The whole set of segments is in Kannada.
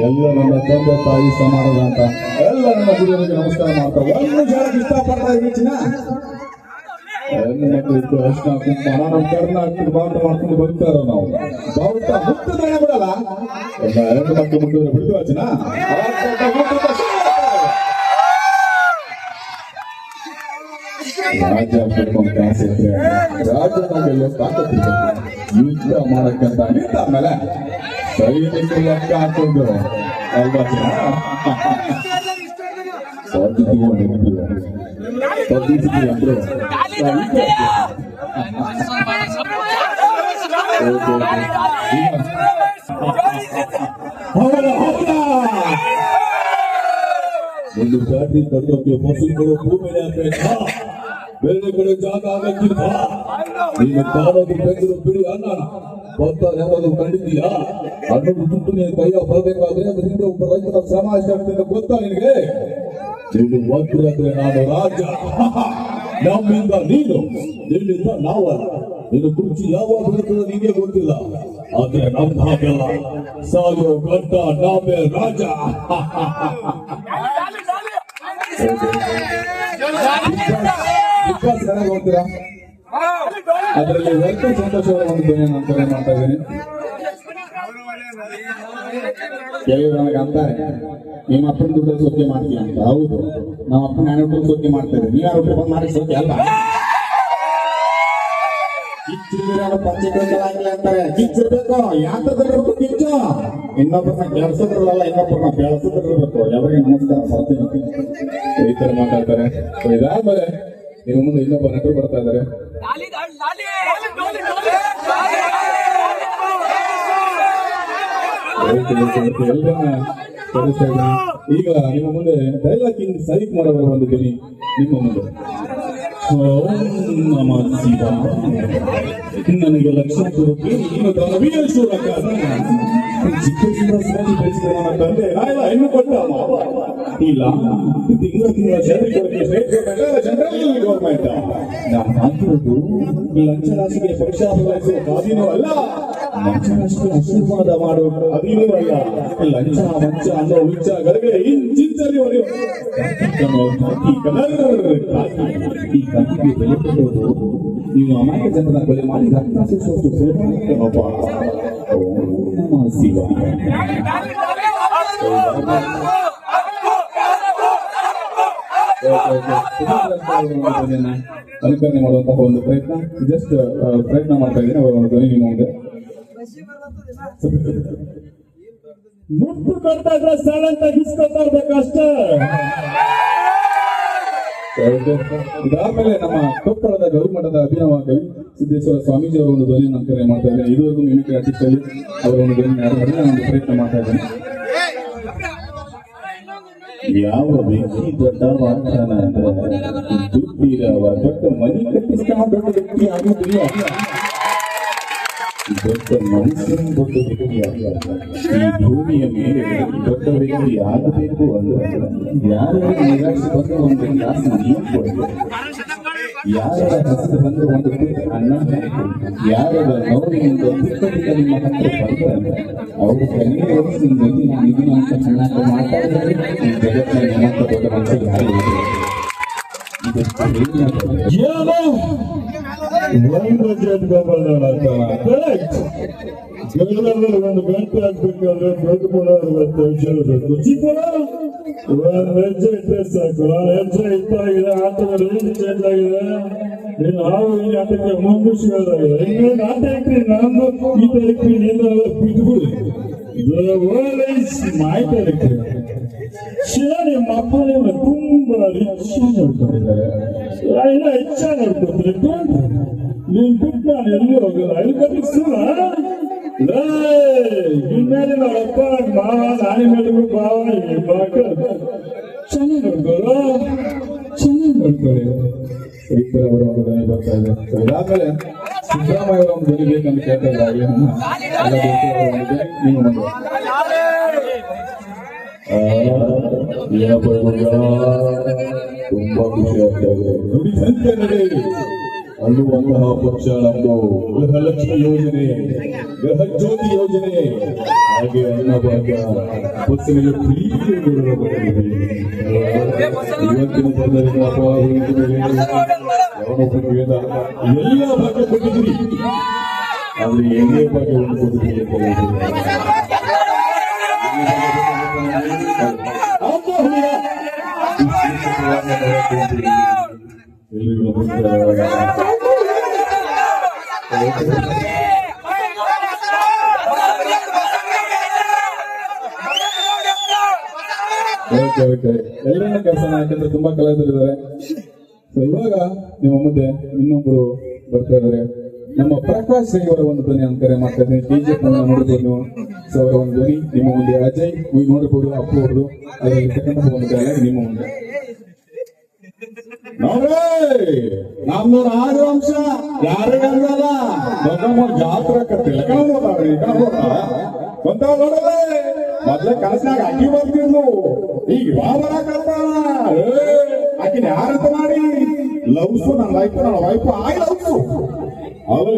ಎಲ್ಲ ನನ್ನ ತಂದೆ ತಾಯಿ ಸಮಾನದ ಅಂತ ಎಲ್ಲ ನನ್ನ ಗುರುಗಳಿಗೆ ನಮಸ್ಕಾರ ಮಾಡ್ತಾ ಒಂದು ಜನ ಇಷ್ಟಪಡ್ತಾ ಹೆಚ್ಚಿನ ಹೆಣ್ಣು ಮಕ್ಕಳು ಇಟ್ಟು ಅರ್ಶನ ನಮ್ಮ ಮಾಡ್ಕೊಂಡು ಬರ್ತಾರ ನಾವು ಬಿಡಲ್ಲ ಹೆಣ್ಣು ಮಕ್ಕಳು ರಾಜ್ಯ ರಾಜ್ಯ ಯುದ್ಧ ಮಾಡಕ್ಕಂತ ನಿಂತ ಆಮೇಲೆ ಸೈನಿಕರು ಲೆಕ್ಕ ಹಾಕೊಂಡು ಅಲ್ವಾ ಸಾಧಿಸಿದ್ವಿ ಸಾಧಿಸಿದ್ವಿ ಅಂದ್ರೆ ಹೌದಾ ಹೌದಾ ಒಂದು ಫ್ಯಾಕ್ಟ್ರಿ ಕಟ್ಟೋಕೆ ಫಸಲುಗಳು ಭೂಮಿ ಹಾಕ್ಬೇಕಾ ಬೇರೆ ಕಡೆ ಜಾಗ ಆಗಕ್ಕಿಲ್ಲ ನೀನು ಕಾಣೋದು ಬೆಂಗಳೂರು ಬಿಡಿ ಅನ್ನ ಬಂತ ಯಾರಾದ್ರೂ ಕಂಡಿದ್ದೀಯಾ ಅನ್ನೋದು ದುಡ್ಡು ನೀನು ಕೈಯ ಬರಬೇಕಾದ್ರೆ ಅದರಿಂದ ಒಬ್ಬ ರೈತರ ಶ್ರಮ ಎಷ್ಟಾಗ್ತದೆ ಗೊತ್ತಾ ನಿನಗೆ ನೀನು ಮಂತ್ರಿ ಅಂದ್ರೆ ನಾನು ರಾಜ ನಮ್ಮಿಂದ ನೀನು ನಿನ್ನಿಂದ ನಾವಲ್ಲ ನಿನ್ನ ಕುರ್ಚಿ ಯಾವಾಗ ಬರುತ್ತದೆ ನಿಮಗೆ ಗೊತ್ತಿಲ್ಲ ಆದ್ರೆ ನಮ್ಮ ಹಾಗೆಲ್ಲ ಸಾಗೋ ಗಂಟ ನಾವೇ ರಾಜ ಚೆನ್ನಾಗಿ ಹೋಗ್ತೀರಾ ಅದರಲ್ಲಿ ರೈತ ಸಂತೋಷ ಅವರ ಒಂದು ಧ್ವನಿ ನಾನು ಮಾಡ್ತಾ ಇದ್ದೀನಿ ನನಗೆ ಅಂತಾರೆ ನಿಮ್ಮ ಅಪ್ಪನ ದುಡ್ಡು ಸೊಕ್ಕೆ ಮಾಡ್ತೀಯ ಅಂತ. ಹೌದು. ನಮ್ಮ ಅಪ್ಪನ ನಾನು ದುಡ್ಡು ಸೊಕ್ಕೆ ಮಾಡ್ತಾ ಇದ್ದೀನಿ ನೀವು ಯಾರು ಬಂದು ಮಾಡಿ ಸೊಕ್ಕೆ ಅಲ್ಲ ಕಿಚ್ಚಿನ ಪಂಚಕಂಡಲಾಗಿ ಅಂತಾರೆ. ಕಿಚ್ಚಿರ್ಬೇಕು ಯಾತದಿರ್ಬೇಕು ಕಿಚ್ಚು. ಇನ್ನೊಬ್ಬರನ್ನ ಕೆಲಸದ್ರಲ್ಲ ಇನ್ನೊಬ್ಬರನ್ನ ನಮಸ್ಕಾರ ಮಾಡ್ತೀನಿ ಈ ತರ ಮಾತಾಡ್ತಾರೆ. ಇದಾದ್ಮೇಲೆ ನಿಮ್ಮ ಮುಂದೆ ಇನ್ನೊಬ್ಬ ನಟರು ಬರ್ತಾ ಇದ್ದಾರೆ. ಈಗ ನಿಮ್ಮ ಮುಂದೆ ಡೈಲಾಗ್ ಕಿಂಗ್ ಸೈಕ್ ಮಾಡುವ ಒಂದು ಧ್ವನಿ ನಿಮ್ಮ ಮುಂದೆ ನಮ ಶಿವ. ನನಗೆ ಲಕ್ಷ ಕೊಡುತ್ತೆ ನೀನು ಧನವೀರೇಶ್ವರ ಕಾರಣ ಚಿಕ್ಕದಿಂದ ಸ್ವಾಮಿ ಬೆಳೆಸಿದ ನನ್ನ ತಂದೆ ನಾಯಲ್ಲ. ಇಲ್ಲ ತಿಂಗಳ ತಿಂಗಳ ಜನರಿಗೆ ಜನರಲ್ ಗೌರ್ಮೆಂಟ್ ಈ ಲಂಚರಾಶಿಗೆ ಪರೀಕ್ಷಾ ಬದಲಾಯಿಸುವ ಅಲ್ಲ ಲಂಚರಾಶಿಗೆ ಆಶೀರ್ವಾದ ಮಾಡುವ ಅದಿನೂ ಅಲ್ಲ ಲಂಚ, ಮಂಚ ಅನ್ನೋ ವಿಚಾರಗಳಿಗೆ ಇಂಚಿಂಚಲಿ ಹೊಡೆಯುವ ಈ ಕಲರ್ ಈ ಕಂಟಿಗೆ ಬೆಲೆ ನೀವು ಅಮಾಯಕ ಜನರ ಕೊಲೆ ಮಾಡಿ ರಕ್ತ ಸುರಿಸುವಷ್ಟು ಸುಲಭ ಏನೋಪ್ಪ ಓಂ ನಮಃ ಶಿವಾಯ. ಅನುಕರಣೆ ಮಾಡುವಂತಹ ಒಂದು ಪ್ರಯತ್ನ. ಜಸ್ಟ್ ಪ್ರಯತ್ನ ಮಾಡ್ತಾ ಇದ್ದೀನಿ. ಅವರ ಧ್ವನಿ ನಿಮ್ಮ ಮುಂದೆ. ಮುಟ್ಟು ಕೊಡ್ತಾ ಇದ್ರೆ ಇರ್ಬೇಕಷ್ಟೇ ಇದಾದ್ಮೇಲೆ ನಮ್ಮ ಕೊಪ್ಪಳದ ಗೌರಿಮಠದ ಅಭಿನವ ಕವಿ ಸಿದ್ದೇಶ್ವರ ಸ್ವಾಮೀಜಿ ಅವರ ಒಂದು ಧ್ವನಿ ನಾನು ಕರೆ ಮಾಡ್ತಾ ಇದ್ದೇನೆ ಇದುವರೆಗೂ ಮಿಮಿಕ್ರಿ ಆರ್ಟಿಸ್ಟ್ ಅವರ ಒಂದು ಧ್ವನಿ ಯಾರು ಮಾಡಿಲ್ಲ, ನಾನು ಪ್ರಯತ್ನ ಮಾಡ್ತಾ ಇದ್ದೇನೆ. ಯಾವ ವ್ಯಕ್ತಿ ದೊಡ್ಡ ವಾಗ್ದಾನ ಅಂದ್ರೆ ದುಡ್ಡಿರವ ದೊಡ್ಡ ಮನಿ ಕಟ್ಟಿಸ್ತಾ ದೊಡ್ಡ ವ್ಯಕ್ತಿ ಆಗುವುದಿಲ್ಲ ದೊಡ್ಡ ಮನುಷ್ಯನ ದೊಡ್ಡ ವ್ಯಕ್ತಿ ಈ ಭೂಮಿಯ ಮೇಲೆ ದೊಡ್ಡ ವ್ಯಕ್ತಿ ಆಗಬೇಕು ಅಂದ್ರೆ ಯಾರು ನಿರಾಶೆ ಬಂದು ಒಂದು ಗ್ಲಾಸ್ ನೀರು ಯಾರ ಹಸಿರು ಬಂದು ಒಂದು ಅನ್ನ ಯಾರದ ನೋವಿನಿಂದ ಪುಸ್ತಕ ನಿಮ್ಮ ಹತ್ರ ಬಂದ್ರೆ ಅವರು ಕಲಿಯ ವಯಸ್ಸಿನಲ್ಲಿ ನಿಮಗೆ ಅಂತ ಚೆನ್ನಾಗಿ ಮಾತಾಡಿದರೆ ಈ ಜಗತ್ತಿನ ನಿಮ್ಮಂತ ದೊಡ್ಡ ಯಾರು ಇದು 100 ಗೋಪಾಲ್ ಕರೆಕ್ಟ್ ಜೈಲಲ್ಲಿ ಒಂದು ಗಂಟೆ ಹಾಕ್ಬೇಕಂದ್ರೆ ದೊಡ್ಡ ಪುಣ ಇರುತ್ತೆ ವಿಷಯಬೇಕು ಚಿಕ್ಕಣ ಒಂದು ಹೆಜ್ಜೆ ಇಟ್ಟರೆ ಆಗಿದೆ ನೀನು ಹಾವು ಈ ಆಟಕ್ಕೆ ಮುಂದುವರಿಸಿದಾಗಿದೆ ಇನ್ನೊಂದು ಆಟ ಇಟ್ರಿ ನಾನು ಈತ ಇಟ್ರಿ ನೀನು ಬಿಟ್ಬಿಡಿ The world is my territory. ಶಿರಾಣಿ ಮಕ್ಕಳನ್ನ ತುಂಬಾ ರಿಚ್ ನೋಡ್ಕೊಂಡಿದ್ದಾರೆ ಎಲ್ಲ ಹೆಚ್ಚಾಗಿ ನೋಡ್ಕೊತಾರೆ ನೀನ್ ಬಿಟ್ಟು ನಾನು ಎಲ್ಲಿ ಹೋಗಲ್ಲ ಎಲ್ಲಿ ಕಟ್ಟಿಸ್ತೀರ ಇನ್ಮೇಲೆ ನೋಡಪ್ಪ ಮಾವ ನಾಯಿ ಮೇಲಿಗೂ ಬಾವ ಈ ಬಾಕ ಚೆನ್ನಾಗಿ ನೋಡ್ಕೋರು ಚೆನ್ನಾಗಿ ನೋಡ್ಕೊಳ್ಳಿ ರೈತರ ಅವರ ಒಂದು ಧ್ವನಿ ಬರ್ತಾ ಇದೆ So, ಇದಾದ್ಮೇಲೆ ಸಿದ್ದರಾಮಯ್ಯ ಅವರ ಒಂದು ಧ್ವನಿ ಬೇಕಂತ ಕೇಳ್ತಾ ಇದ್ದಾರೆ ಎಲ್ಲ ದೇಶದವರ ಒಂದು ಧ್ವನಿ ನಿಮ್ಮ ಮುಂದೆ ಆ, ಏನಪ್ಪ ಇವಾಗ ತುಂಬಾ ಖುಷಿ ಆಗ್ತಾ ಇದೆ ನುಡಿ ಸಂತೆ ನಡೆಯಿರಿ. ಅನ್ನುವಂತಹ ಪಕ್ಷ ನಮ್ಮದು ಗೃಹಲಕ್ಷ್ಮಿ ಯೋಜನೆ ಗೃಹ ಜ್ಯೋತಿ ಯೋಜನೆ, ಹಾಗೆ ಅನ್ನಭಾಗ್ಯ ಬಸ್ಸಿನಲ್ಲಿ ಫ್ರೀ ಇವತ್ತಿನ ವೇದ ಎಲ್ಲ ಭಾಗ್ಯ ಕೊಟ್ಟಿದ್ದೀರಿ. ಆದ್ರೆ ಎಲ್ಲೇ ಭಾಗ್ಯ ಒಂದು ಕೊಟ್ಟಿದ್ದೀರಿ ಅಂತ ಎಲ್ಲರನ್ನ ಕೆಲಸ ಯಾಕಂದ್ರೆ ತುಂಬಾ ಕಲಾವಿದರಿದ್ದಾರೆ. ಸೊ ಇವಾಗ ನಿಮ್ಮ ಮುಂದೆ ಇನ್ನೊಬ್ರು ಬರ್ತಾ ಇದ್ದಾರೆ. ನಮ್ಮ ಪ್ರಕಾಶ್ ಸಿಂಗ್ ಅವರ ಒಂದು ಧ್ವನಿ ಅಂತಾರೆ ಮಾಡ್ತಾ ಇದ್ದೀನಿ. ನೋಡಬಹುದು ಸೊ ಅವರ ಒಂದು ಧ್ವನಿ ನಿಮ್ಮ ಮುಂದೆ. ಅಜಯ್, ನೀವು ನೋಡಬಹುದು ಅಪ್ಪು ಅವರು ಅದರಲ್ಲಿ ಒಂದು ನಿಮ್ಮ ಮುಂದೆ. ನೋಡ್ರಿ ನಮ್ದು ರಾಜವಂಶ ಜಾತ್ರೆ ಕತ್ತಿಲ್ಲ ಕಳ್ಬೋದಾವ್ರಿ ಬಂತಾವ ನೋಡಲೆ. ಮೊದ್ಲೇ ಕನಸಾಗ ಅಕ್ಕಿ ಬರ್ತಿದ್ಲು. ಈಗ ಬಾ ಬರಾಕತ್ತಾಳ ಆಕಿನ ಯಾರಂತ ಮಾಡಿ? ಲವ್ಸು ನನ್ನ ವೈಫ್ ನನ್ನ ವೈಫ್ ಆಗಿ ಲವ್ಸು ಅವಳಿ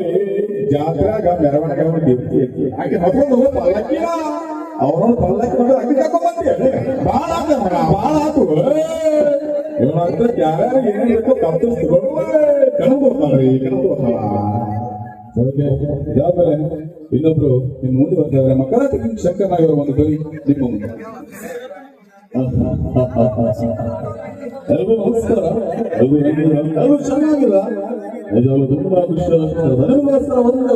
ಜಾತ್ರೆಯಾಗ ಮೆರವಣಿಗೆ ಹೊಂದಿರ್ತಿ ಆಕೆ ಮಕ್ಕಳು ಪಲ್ಲಕ್ಕಿನ. ಅವನೊಂದು ಪಲ್ಲಕ್ಕಿ ನೋಡಿ ಅಕ್ಕಿ ತಕೊಂಡ್ಬಂದಿ ಬಾಳ ಆತ ಬಾಳ ಆತು. ಏನಾಗ್ತದೆ ಯಾರ್ಯಾರು ಏನೇನ್ ಕರ್ತರಿಸ್ಕೊಂಡು ಕಣ್ ಬರ್ತಾಳ್ರಿ ಕಣ್ ಇದಾದ್ಮೇಲೆ ಇನ್ನೊಬ್ರು ನಿಮ್ಮ ಮುಂದೆ ಬರ್ತಾ ಮಕ್ಕಳ ಶಂಕರನಾಗಿರೋ ನಾಗರ ಒಂದು ಬರಿ ನಿಮ್ಮ ಮುಂದೆ. ನಮಸ್ಕಾರ. ಚೆನ್ನಾಗಿಲ್ಲ ನಿಜವಾಗ್ಲೂ ತುಂಬಾ ಖುಷಿ ಆಗ್ತದೆ. ಒಂದೇ